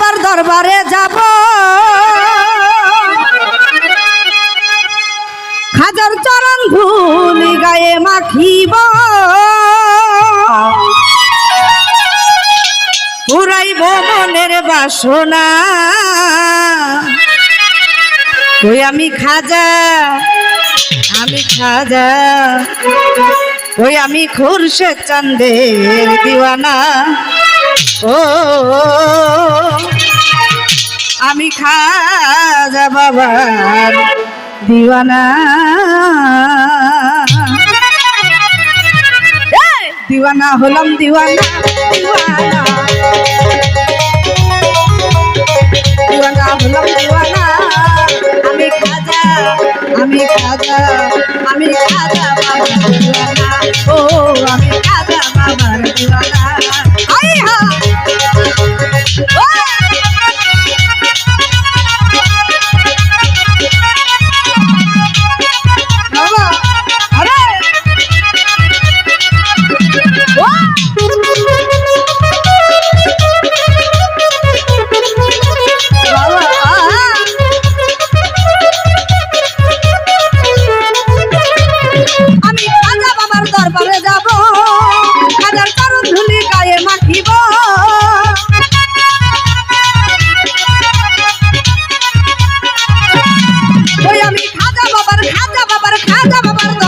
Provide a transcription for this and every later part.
বাবার দরবারে যাব। খাজার চরণ ধুলি গায়ে মাখিব। পুরাইব মনের বাসনা। ওই আমি খাজা আমি খাজা। ওই আমি খুরশেদ চান্দের দিওয়ানা। আমি খাজা বাবার দিওয়ানা। দিওয়ানা হলাম দিওয়ানা। দিওয়ানা হলাম দিওয়ানা, আমি খাজা আমি খাজা আমি খাজা।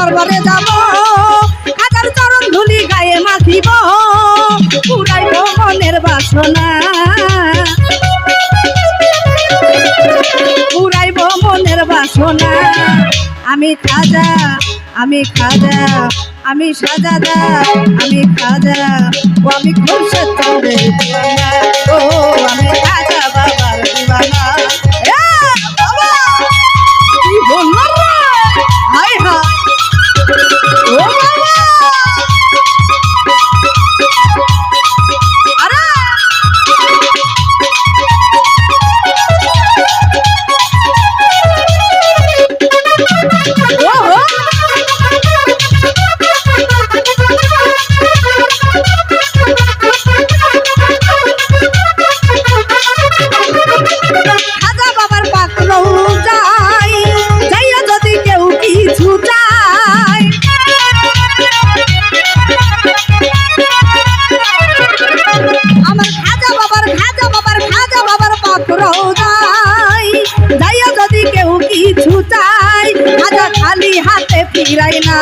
দরবারে যাব খাজার চরণ ধুলি গায়ে মাখিব পুরাইব মনের বাসনা। পুরাইব মনের বাসনা। আমি খাজা আমি খাজা, আমি সাজাদা আমি খাজা, ও আমি খুরশেদ ও, আমি ফিরাই না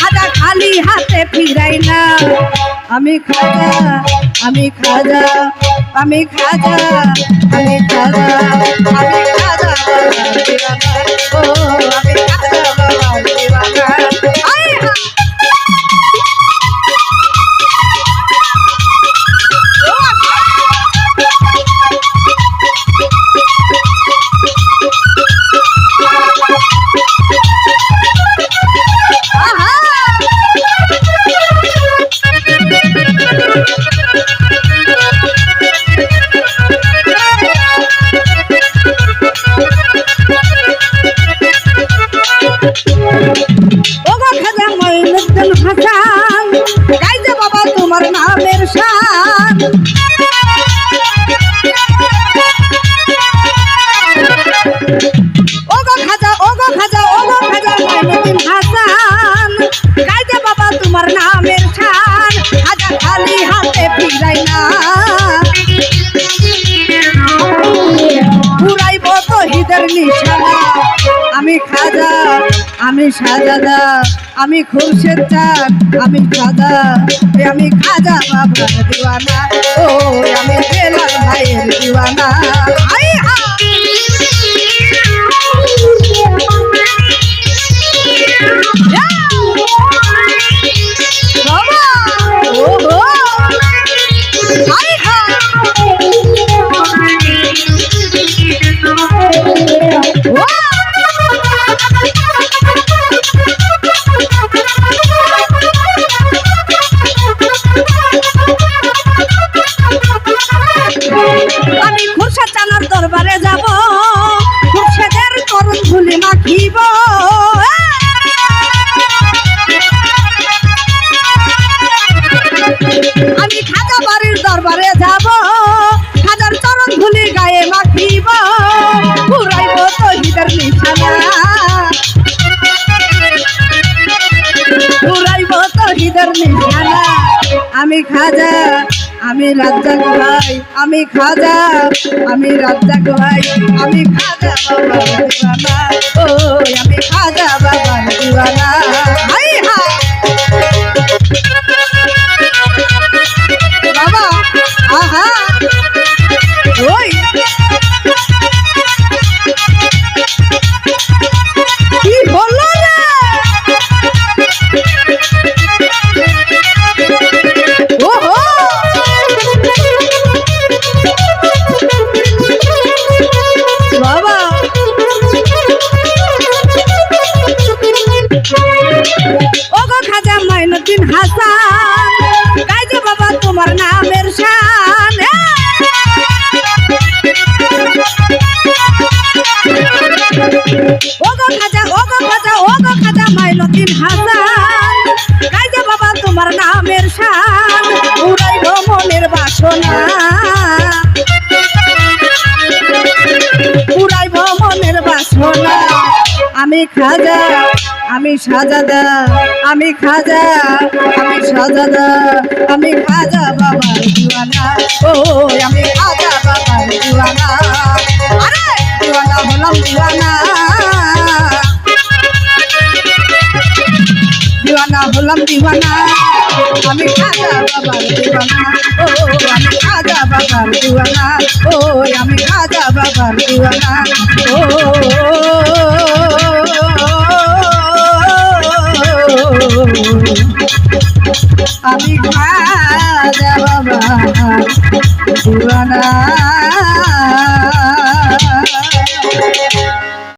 খাজা খালি হাতে ফিরাই না আমি খাজা আমি খাজা আমি খাজা আমি খাজা আমি খাজা। ও আমি ওগো খাজা মঈনুদ্দিন হাসান গাইজে বাবা তোমার নামের শান ওগো খাজা ওগো খাজা ওগো খাজা মঈনুদ্দিন হাসান গাইজে বাবা তোমার নামের শান খাজা খালি হাতে ফিরাই না। পুরাইব তহিদের নিশানা। আমি খাজা, আমি সাজাদা আমি খুরশেদ চাঁদ, আমি খাজা, এ আমি খাজা বাবার দিওয়ানা ও আমি বেলাল ভাইয়ের দিওয়ানা। আমি খাজা আমি রাজ্জাক ভাই আমি খাজা আমি রাজ্জাক ভাই আমি খাজা বাবার মনের বাসনা। আমি খাজা, আমি সাজাদা, আমি খাজা, আমি সাজাদা, আমি খাজা বাবার দিওয়ানা। ও আমি খাজা বাবার দিওয়ানা। আরে, দিওয়ানা হলাম দিওয়ানা। দিওয়ানা হলাম দিওয়ানা। আমি খাজা বাবার দিওয়ানা ও আমি খাজা বাবার দিওয়ানা ও আমি খাজা বাবার দিওয়ানা আমি খাজা দিওয়ানা